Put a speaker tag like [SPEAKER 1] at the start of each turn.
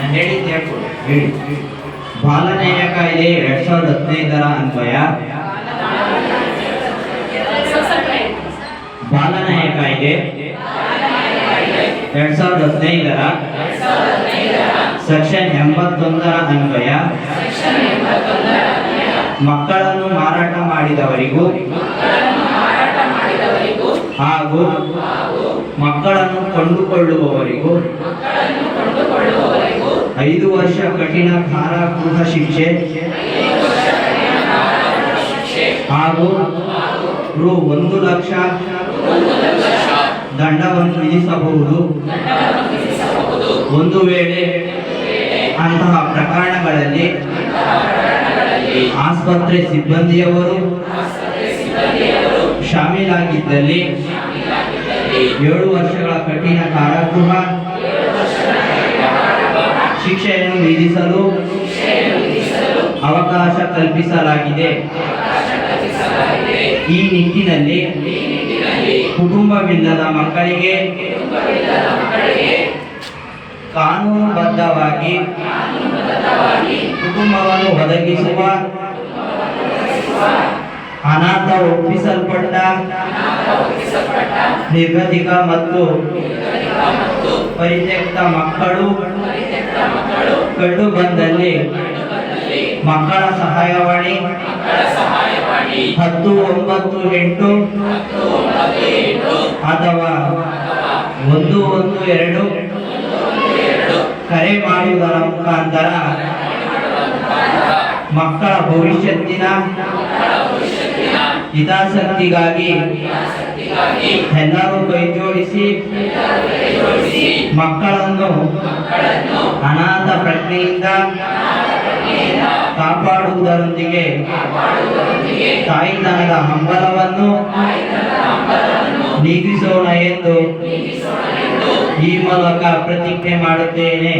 [SPEAKER 1] ನಾನು ಹೇಳಿದ್ದು ಹೇಳ್ಕೊಡು. ಹೇಳಿ. ಬಾಲನೇಯ ಕಾಯ್ದೆ ಎರಡ್ ಸಾವಿರದ ಹದಿನೈದರ ಅನ್ವಯ. ಬಾಲನೇಯ ಕಾಯ್ದೆ ಎರಡ್ ಸಾವಿರದ ಹದಿನೈದರ. ಸೆಕ್ಷನ್ ಎಂಬತ್ತೊಂದರ ಅನ್ವಯ. ಮಕ್ಕಳನ್ನು ಮಾರಾಟ ಮಾಡಿದವರಿಗೂ. ಹಾಗೂ ಮಕ್ಕಳನ್ನು ಕೊಂಡುಕೊಳ್ಳುವವರಿಗೂ. ಐದು ವರ್ಷ ಕಠಿಣ ಕಾರಾಗೃಹ ಶಿಕ್ಷೆ. ಹಾಗೂ ರು ಒಂದು ಲಕ್ಷ ದಂಡವನ್ನು ವಿಧಿಸಬಹುದು. ಒಂದು ವೇಳೆ ಅಂತಹ ಪ್ರಕರಣಗಳಲ್ಲಿ ಆಸ್ಪತ್ರೆ ಸಿಬ್ಬಂದಿಯವರು ಶಾಮೀಲಾಗಿದ್ದಲ್ಲಿ ಏಳು ವರ್ಷಗಳ ಕಠಿಣ ಕಾರಾಗೃಹ ಶಿಕ್ಷೆಯನ್ನು ವಿಧಿಸಲು ಅವಕಾಶ ಕಲ್ಪಿಸಲಾಗಿದೆ. ಈ ನಿಟ್ಟಿನಲ್ಲಿ ಕುಟುಂಬವಿಲ್ಲದ ಮಕ್ಕಳಿಗೆ ಕಾನೂನುಬದ್ಧವಾಗಿ ಕುಟುಂಬವನ್ನು ಒದಗಿಸುವ ಅನಾಥ ಒಪ್ಪಿಸಲ್ಪಟ್ಟ ನಿರ್ಗತಿಕ ಮತ್ತು ಪರಿತ್ಯಕ್ತ ಮಕ್ಕಳು ಕಂಡು ಬಂದಲ್ಲಿ ಮಕ್ಕಳ ಸಹಾಯವಾಣಿ ಹತ್ತು ಒಂಬತ್ತು ಎಂಟು ಅಥವಾ ಒಂದು ಒಂದು ಎರಡು ಕರೆ ಮಾಡುವುದರ ಮುಖಾಂತರ ಮಕ್ಕಳ ಭವಿಷ್ಯತ್ತಿನ ಹಿತಾಸಕ್ತಿಗಾಗಿ ಎಲ್ಲರೂ ಕೈ ಜೋಡಿಸಿ ಮಕ್ಕಳನ್ನು ಅನಾಥ ಪ್ರಜ್ಞೆಯಿಂದ ಕಾಪಾಡುವುದರೊಂದಿಗೆ ತಾಯಿತನದ ಹಂಬಲವನ್ನು ನೀಗಿಸೋಣ ಎಂದು ಈ ಮೂಲಕ ಪ್ರತಿಜ್ಞೆ ಮಾಡುತ್ತೇನೆ.